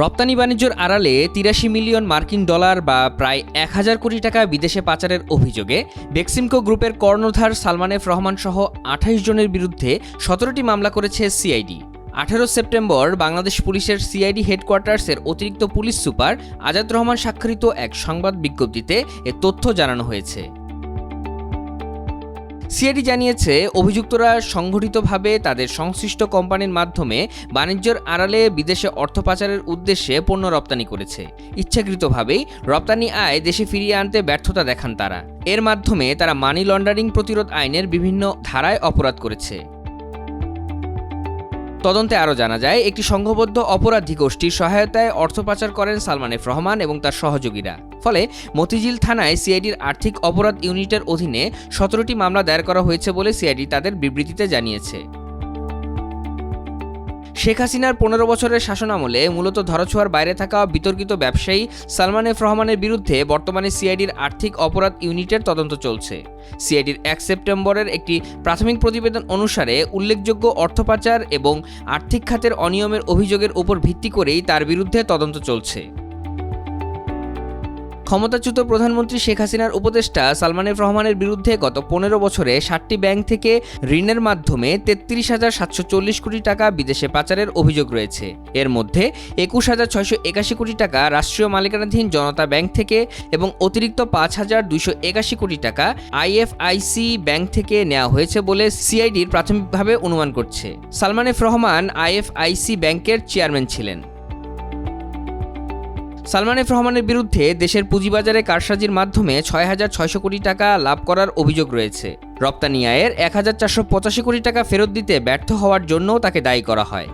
রপ্তানি বাণিজ্যের আড়ালে তিরাশি মিলিয়ন মার্কিন ডলার বা প্রায় এক হাজার কোটি টাকা বিদেশে পাচারের অভিযোগে বেক্সিমকো গ্রুপের কর্ণধার সালমান এফ রহমান সহ আঠাইশ জনের বিরুদ্ধে সতেরোটি মামলা করেছে সিআইডি। আঠারো সেপ্টেম্বর বাংলাদেশ পুলিশের সিআইডি হেডকোয়ার্টার্সের অতিরিক্ত পুলিশ সুপার আজাদ রহমান স্বাক্ষরিত এক সংবাদ বিজ্ঞপ্তিতে এ তথ্য জানানো হয়েছে। সিআইডি জানিয়েছে, অভিযুক্তরা সংঘটিতভাবে তাদের সংশ্লিষ্ট কোম্পানির মাধ্যমে বাণিজ্যের আড়ালে বিদেশে অর্থ পাচারের উদ্দেশ্যে পণ্য রপ্তানি করেছে। ইচ্ছাকৃতভাবেই রপ্তানি আয় দেশে ফিরিয়ে আনতে ব্যর্থতা দেখান তারা। এর মাধ্যমে তারা মানি লন্ডারিং প্রতিরোধ আইনের বিভিন্ন ধারায় অপরাধ করেছে। তদন্তে আরও জানা যায়, একটি সংঘবদ্ধ অপরাধী গোষ্ঠীর সহায়তায় অর্থ পাচার করেন সালমান এফ রহমান এবং তার সহযোগীরা। ফলে মতিঝিল থানায় সিআইডির আর্থিক অপরাধ ইউনিটের অধীনে সতেরোটি মামলা দায়ের করা হয়েছে বলে সিআইডি তাদের বিবৃতিতে জানিয়েছে। শেখ হাসিনার পনেরো বছরের শাসনামলে মূলত ধরাছোঁয়ার বাইরে থাকা বিতর্কিত ব্যবসায়ী সালমান এফ রহমানের বিরুদ্ধে বর্তমানে সিআইডির আর্থিক অপরাধ ইউনিটের তদন্ত চলছে। সিআইডির এক সেপ্টেম্বরের একটি প্রাথমিক প্রতিবেদন অনুসারে উল্লেখযোগ্য অর্থ পাচার এবং আর্থিক খাতের অনিয়মের অভিযোগের উপর ভিত্তি করেই তার বিরুদ্ধে তদন্ত চলছে। ক্ষমতাচ্যুত প্রধানমন্ত্রী শেখ হাসিনার উপদেষ্টা সালমান এফ রহমানের বিরুদ্ধে গত পনেরো বছরে ষাটটি ব্যাংক থেকে ঋণের মাধ্যমে তেত্রিশ হাজার সাতশো চল্লিশ কোটি টাকা বিদেশে পাচারের অভিযোগ রয়েছে। এর মধ্যে একুশ হাজার ছয়শো একাশি কোটি টাকা রাষ্ট্রীয় মালিকানাধীন জনতা ব্যাংক থেকে এবং অতিরিক্ত পাঁচ হাজার দুইশো একাশি কোটি টাকা আইএফআইসি ব্যাংক থেকে নেওয়া হয়েছে বলে সিআইডির প্রাথমিকভাবে অনুমান করছে। সালমান রহমান আইএফআইসি ব্যাংকের চেয়ারম্যান ছিলেন। সালমান এফ রহমানের বিরুদ্ধে দেশের পুঁজিবাজারে কারসাজির মাধ্যমে ছয় হাজার ছয়শো কোটি টাকা লাভ করার অভিযোগ রয়েছে। রপ্তানি আয়ের এক হাজার চারশো পঁচাশি কোটি টাকা ফেরত দিতে ব্যর্থ হওয়ার জন্যও তাকে দায়ী করা হয়।